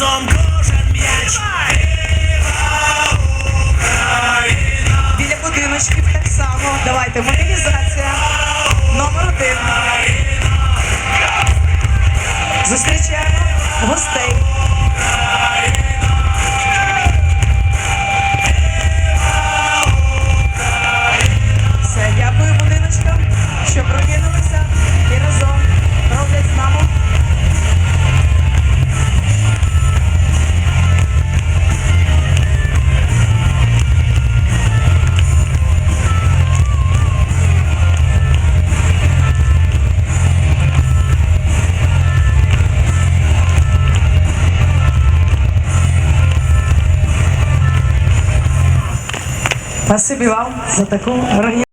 разом кожен м'яч. Біля будиночків так само. Давайте мобілізація. Номер один. Зустрічаємо гостей. Спасибі вам за таку організацію.